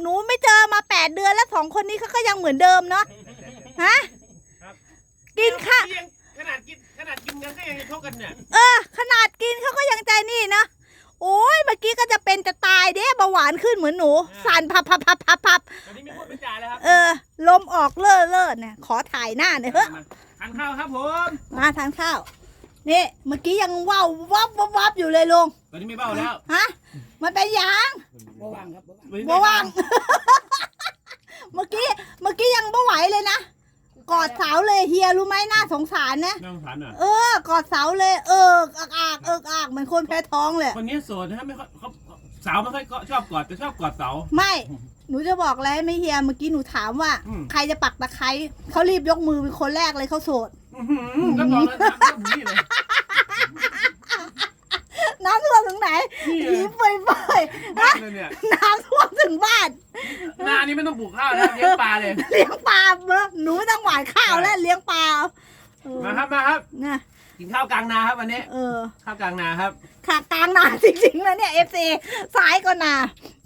หนูไม่เจอมาแปดเดือนแล้วสองคนนี้เขาก็ยังเหมือนเดิมเนาะฮะครับ กินข้าวยังขนาดกินขนาดกินกันก็ยังจะชกกันเนี่ยเออ ขนาดกินเขาก็ยังใจนี่นะโอ้ยเมื่อกี้ก็จะเป็นจะตายเด้เบาหวานขึ้นเหมือนหนูสั่นพับพับพับพับพับตอนนี้ไม่พูดไม่จาแล้วครับเออ ลมออกเล่อเล่อเนี่ยขอถ่ายหน้าหน่อยเถอะมาทานข้าวครับผมมาทานข้าวนี่เมื่อกี้ยังว่าววับวับวับอยู่เลยลุงตอนนี้ไม่เบ้าแล้วฮะ มันเป็นหยังบ่ว่างครับบ่ว่างบ่ว่าง เมื่อกี้เมื่อกี้ยังไม่ไหวเลยนะกอดเสาเลยเฮียรู้ไหมน่าสงสารนะน่าสงสารอะ เออกอดเสาเลย เอออักอากเอิกอากเหมือนคนแพ้ท้องเลยคนนี้โสดนะฮะไม่ค่อยเขาสาวไม่ค่อยชอบกอดแต่ชอบกอดเสา ไม่หนูจะบอกอะไรไหม่เฮียเมื่อกี้หนูถามว่าอืมใครจะปักตะไคร้เขารีบยกมือเป็นคนแรกเลยเขาโสดอื้อหือก็ตอนนั้นทำนี่เลย น้ำท่วมถึงไหนนี่เลผียเปื่อยเปื่อยบ้านเลยเนี่ยน้ำท่วมถึงบ้านนานี้ไม่ต้องปลูกข้าวนะเลี้ยงปลาเลย เลี้ยงปลาเนอะหนูไม่ต้องหวานข้าวแล้วเลี้ยงปลาเออมาครับมาครับ นะกินข้าวกลางนาครับวันนี้ เออ ข้าวกลางนาครับ ขากลางนาจริงๆนะเนี่ยเอฟซีซ้ายก็นา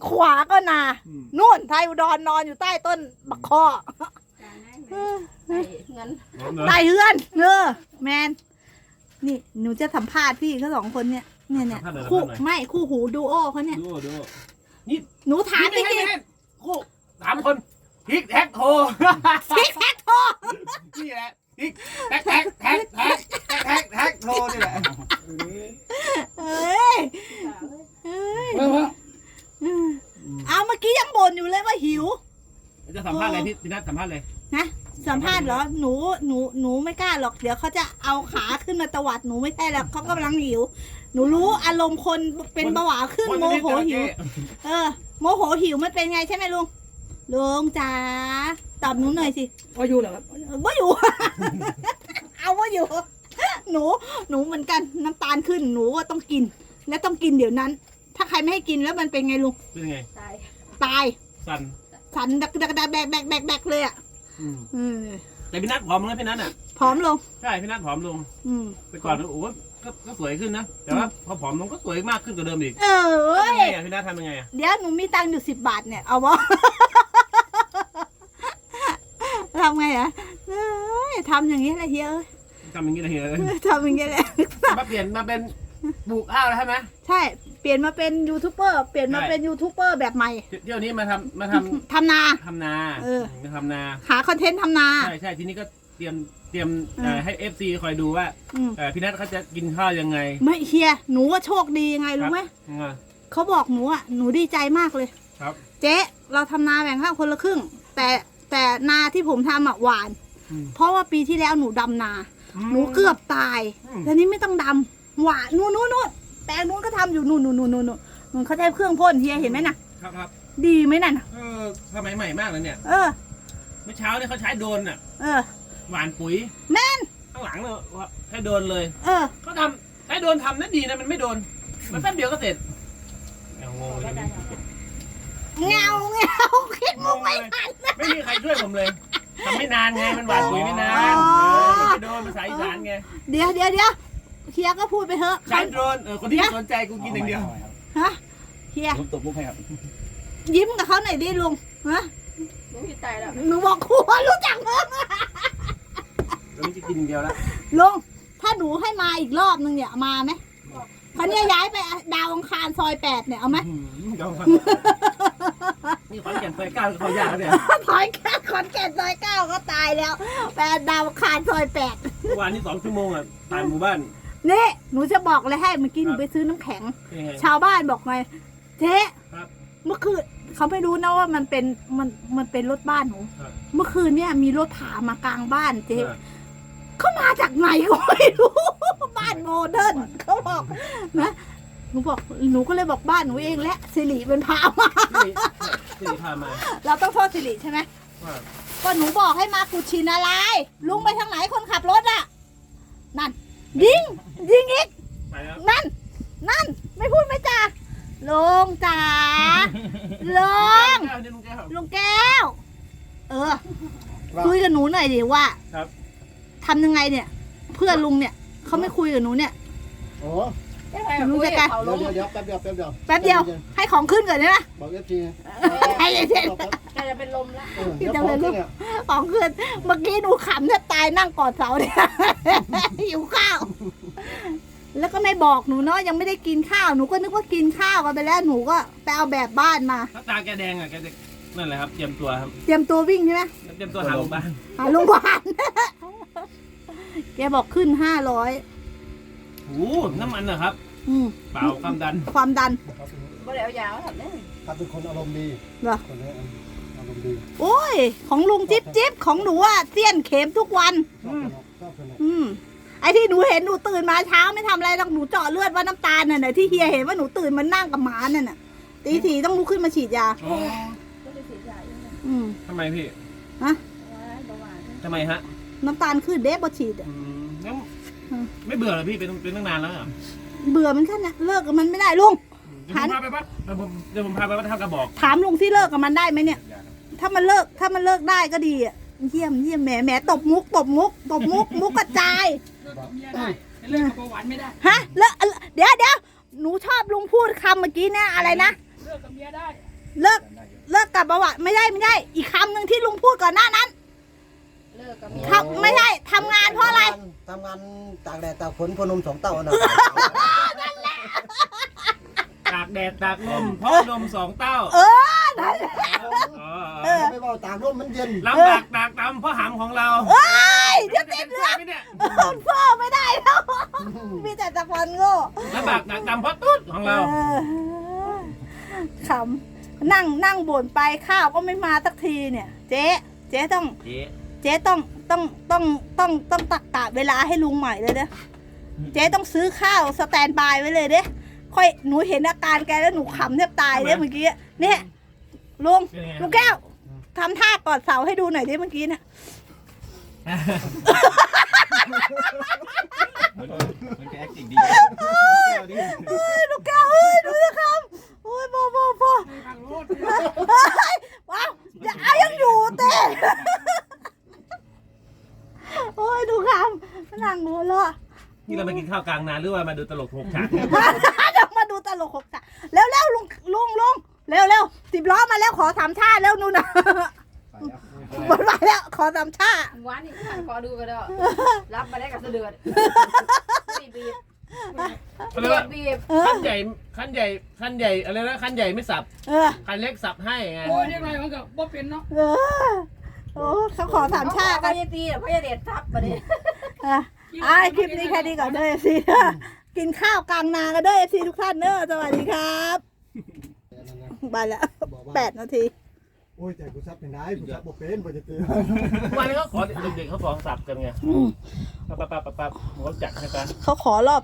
ขวาก็นา อืม นู่นไทยอุดรนอนอยู่ใต้ต้นบักคอเออเงินใต้เฮือนเออแมน นี่หนูจะสัมภาษณ์พี่เขาสองคนเนี่ย เนี่ยเนี่ยคู่ไม่คู่หูดูโอเขาเนี่ย ดูดูหนูถามจนี่ริงไม่ใช่คู่สามคนพริกแท็กโทๆพี่แท็กโทรนี่แหละพริกแท็กแท็กแท็กแท็กแท็กแท็กโทนี่แหละเอ้ยเอ้ยเออว่าเออเอาเมื่อกี้ยังบ่นอยู่เลยว่าหิว จะสัมภาษณ์อะไรพี่พี่นัทสัมภาษณ์เลยนะ สัมภาษณ์เหรอ หนู หนู หนูไม่กล้าหรอก เดี๋ยวเขาจะเอาขาขึ้นมาตวัดหนูไม่ใช่แล้วเขากำลังหิว หนูรู้อารมณ์คนเป็นเบาหวานขึ้นโมโหหิว เออ โมโหหิวมันเป็นไงใช่ไหมลุง ลุงจ๋า ตอบหนูหน่อยสิพออยู่แล้วครับเออว่าอยู่ เอาว่าอยู่ หนู หนูเหมือนกันน้ำตาลขึ้น หนูก็ต้องกิน และต้องกินเดี๋ยวนั้น ถ้าใครไม่ให้กินแล้วมันเป็นไงลุง เป็นไง ตาย ตาย สั่นสันดักดักดักแบกแบกแบกแบกเลยอะ อืมอืมแต่พี่นัทผอมลงแล้วพี่นัทอะพร้อมลง ใช่พี่นัทผอมลงอืมแต่ก่อนโอ้โหก็ก็สวยขึ้นนะแต่ว่าพอผอมลงก็สวยมากขึ้นกว่าเดิมอีกเออเว้ทำยยังไงอะพี่นัททำยังไงอะเดี๋ยวหนูมีตังค์อยู่สิบบาทเนี่ย เอาวะ ทำไงอะเอ้ยทำอย่างนี้แหละเฮียเอ้ยทำอย่างนี้เลยเฮ้ยทำอย่างนี้แหละ มาเปลี่ยนมาเป็นปลูกข้าวแล้วใช่ไหมใช่เป ลี่ยนมาเป็นยูทูบเบอร์เปลี่ยนมาใช่เป็นยูทูบเบอร์แบบใหม่เที่ยวนี้มาทำมาทำทำนา ทำนาเออ มาทำนาหาคอนเทนต์ทำนา ใช่ใช่ทีนี้ก็เตรียมเตรียมอืมเอ่อให้เอฟซีคอยดูว่าอืม เอ่อพี่นัทเขาจะกินข้าวยังไงไม่เฮียหนูว่าโชคดียังไงรู้ไหมอ่าเขาบอกหนูอะหนูดีใจมากเลย ครับ เจ๊เราทำนาแบ่งข้างคนละครึ่ง แต่แต่นาที่ผมทำอะหวาน อืม เพราะว่าปีที่แล้วหนูดำนา หนูเกือบตายอืม แต่นี้ไม่ต้องดำหวานนู่นนู่นนู่น แปลงนู้นก็ทำอยู่นู่นนู่นนู่นนู่นนู่นเขาใช้เครื่องพ่นเฮียเห็นไหมน่ะ ครับครับดีไหมนั่นน่ะ เออสมัยใหม่มากเลยเนี่ย เออ เมื่อเช้าเนี่ยเขาใช้โดรนอะ เออ หวานปุ๋ยแม่นข้างหลังเนี่ยใช้โดรนเลย เออเขาทำใช้โดรนทำนั่นดีนะมันไม่โดน มันแป๊บเดียวก็เสร็จเอางงเลยเงาเงาคิดมุกไม่ทันไม่มีใครช่วยผมเลยทำไม่นานไงมันหวานปุ๋ยไม่นานอ๋อเออมันไม่โดนภาษาอีสานไง เดี๋ยวเดี๋ยวเดี๋ยว เฮียก็พูดไปเถอะใช้โดรนเออคนที่สนใจกูกินอย่างเดียวฮะเฮียผมตบมุกให้ครับยิ้มกับเขาหน่อยดิลุงฮะลุงที่ตายแล้วหนูบอกครูว่ารู้จักมึงตอนนี้จะกินอย่างเดียวแล้วลุงถ้าหนูให้มาอีกรอบนึงเนี่ยมาไหมเขาเนี่ยย้ายไปดาวอังคารซอยแปดเนี่ยเอาไหมอืมเดี๋ยวก่อนนี่ขอนแก่นซอยเก้าเขายากแล้วเนี่ยซอยแค่ขอนแก่นซอยเก้าก็ตายแล้วแปดดาวอังคารซอยแปดเมื่อวานนี้สองชั่วโมงอะผ่านหมู่บ้าน นี่หนูจะบอกเลยให้เมื่อกี้หนูครับไปซื้อน้ำแข็งเป็นไง ชาวบ้านบอกไงเจ๊ครับเมื่อคืนเขาไม่รู้นะว่ามันเป็นมันมันเป็นรถบ้านหนูครับ เมื่อคืนเนี่ยมีรถผ่ามากลางบ้านเจ๊เออเขามาจากไหนก็ไม่รู้ บ้านโมเดิร์นเขาบอกนะหนูบอกหนูก็เลยบอกบ้านหนูเองแหละสิริเป็นพามาที่ที่พามาเราต้องโทษสิริใช่ไหมว่าก็หนูบอกให้มากุชินอะไรลุงไปทางไหนคนขับรถอะนั่นยิง ยิงอีก ไปแล้วนั่น นั่น ไม่พูดไม่จาลุงจ๋าลุงแก้วนี่ลุงแก้ว ลุงแก้ว เออคุยกับหนูหน่อยดิว่าครับ ทำยังไงเนี่ย เพื่อนลุงเนี่ยเขาไม่คุยกับหนูเนี่ย โอ้หนูจะกลายเขาเดี๋ลยวงเดี๋ยวเดี๋ยวแป๊บเดียวแป๊บเดียวแป๊บเดียวให้ของขึ้นก่อนใช่ไหมบอกเอฟซีให้เย็นแกจะเป็นลมแล้วเดี๋ยวพร้อมกันเนี่ยของขึ้นเมื่อกี้หนูขำแทบตายนั่งกอดเสาเนี่ย หิวข้าว แล้วก็ไม่บอกหนูเนาะยังไม่ได้กินข้าวหนูก็นึกว่ากินข้าวกันไปแล้วหนูก็ไปเอาแบบบ้านมา ถ้าตาแกแดงอะแกจะนั่นแหละครับเตรียมตัวครับเตรียมตัววิ่งใช่ไหมเตรียมตัวหาโรงพยาบาลหาโรงพยาบาล แกบอกขึ้นห้าร้อยโอ้โหน้ำมันนะครับ อืมเปล่าความดัน ความดันบ่ได้เอายามาทำเนี่ยครับเป็นคนอารมณ์ดีเหรอคนนี้อารมณ์ดีโอ้ย ของลุงจิ๊บจิ๊บของหนูอะเสี้ยนเข็มทุกวัน ชอบคนชอบคนนี้อืมไอ้ ที่หนูเห็นหนูตื่นมาเช้าไม่ทำอะไรหรอกหนูเจาะเลือดว่าน้ำตาลน่ะนะที่เฮียเห็นว่าหนูตื่นมานั่งกับหมานั่นน่ะตีสี่ต้องลุกขึ้นมาฉีดยาอ๋อก็จะเสียใจอยู่นะอืมทำไมพี่ฮะว้ายเบาหวานทำไมฮะ น้ำตาลขึ้นเด้บ่ฉีดอะอืมแล้วอืมไม่เบื่อเหรอพี่เป็นเป็นตั้งนานแล้วเหรอเบื่อมันแค่เนี้ยเลิกกับมันไม่ได้ลุงเดี๋ยวผมพาไปปะเดี๋ยวผมเดี๋ยวผมพาไปวัดท่ากระบอก ถามลุงที่เลิกกับมันได้ไหมเนี่ย ถ้ามันเลิกถ้ามันเลิกได้ก็ดีอะเยี่ยมเยี่ยมแหมแหมตบมุกตบมุกตบมุกมุกกระจายเลิ กกับเมียได้แต่เลิกกับเบาหวานไม่ได้ฮะเลิกเดี๋ยวเดี๋ยวหนูชอบลุงพูดคำเมื่อกี้เนี่ยอะไรนะ เลิกกับเมียได้เลิกเลิกกับประวัติไม่ได้ไม่ได้ อีกคำหนึ่งที่ลุงพูดก่อนหน้านั้นเลิกกับเมียทำไม่ได้ทำงานเพราะอะไรทำงานตากแดดตากฝนพนมสองเต้านะตากแดดตากลมเพราะนมสองเต้าเออนั่นแหละอ๋อเออไม่ว่าตากร่มมันเย็นลำบากตากตำเพราะหำของเราเอ้ยเดี๋ยวติด เลืเลือดไหมเนี่ยพ่อไม่ได้แล้วมีแต่ตะวันโง่ลำบากตากตำเพราะตุ๊ดของเราเออขำนั่งนั่งบ่นไปข้าวก็ไม่มาสักทีเนี่ย เจ๊เจ๊ต้อง เจ๊เจ๊ต้องต้องต้องต้องต้องตักกะเวลาให้ลุงใหม่เลยเด้อเจ๊ต้องซื้อข้าวสแตนบายไว้เลยเด้ค่อยหนูเห็นอาการแกแล้วหนูขำแทบตายเด้เมื่อกี้เนี่ยลุงเป็นไงลุงแก้วทำท่ากอดเสาให้ดูหน่อยดิเมื่อกี้เนี่ย มันแค่ acting ดีเฮ้ยลุงแก้วเฮ้ยดูสิครับโอ้ยพอพอพ่อเฮ้ยว้าวอย่าเอายังอยู่เต้โอ้ยดูคำนั่งหัวเราะนี่เรามากินข้าวกลางนาหรือว่ามาดูตลกหกฉากเดี๋ยวมาดูตลกหกจ้ะเร็วเร็วลุงลุงลุงเร็วเร็วสิบล้อมาแล้วขอสามชาเร็วนู่นนะ หมดไปแล้วขอสามชาหวานนี่ขันคอดูกันเด้อรับมาได้กับเสะเดือดบีบบีบเขาเรียกว่าบีบเออขั้นใหญ่ขั้นใหญ่ขั้นใหญ่อะไรนะขั้นใหญ่ไม่สับเออขั้นเล็กสับให้ไงโอ้ยเรียกอะไรมันก็บ่เป็นเนาะเออโอ้เขาขอสามชากักันนยตีเพราะยาเด็ดทับมาดิอะอะคลิปนี้แค่นี้ก่อนเด้อเอฟซีกินข้าวกลางนากันเด้อเอฟซีทุกท่านเด้อสวัสดีครับ บายแล้วแปดนาที โอ้ยแต่กูซับเป็นได้กูซับบ่เป็นบ่จะเตือนวันนี้ก็ขอเด็กๆเขาฟ้องสับกันไงอืมปั๊บปั๊บปั๊บปั๊บผมก็จัดให้กันเขาขอรอบ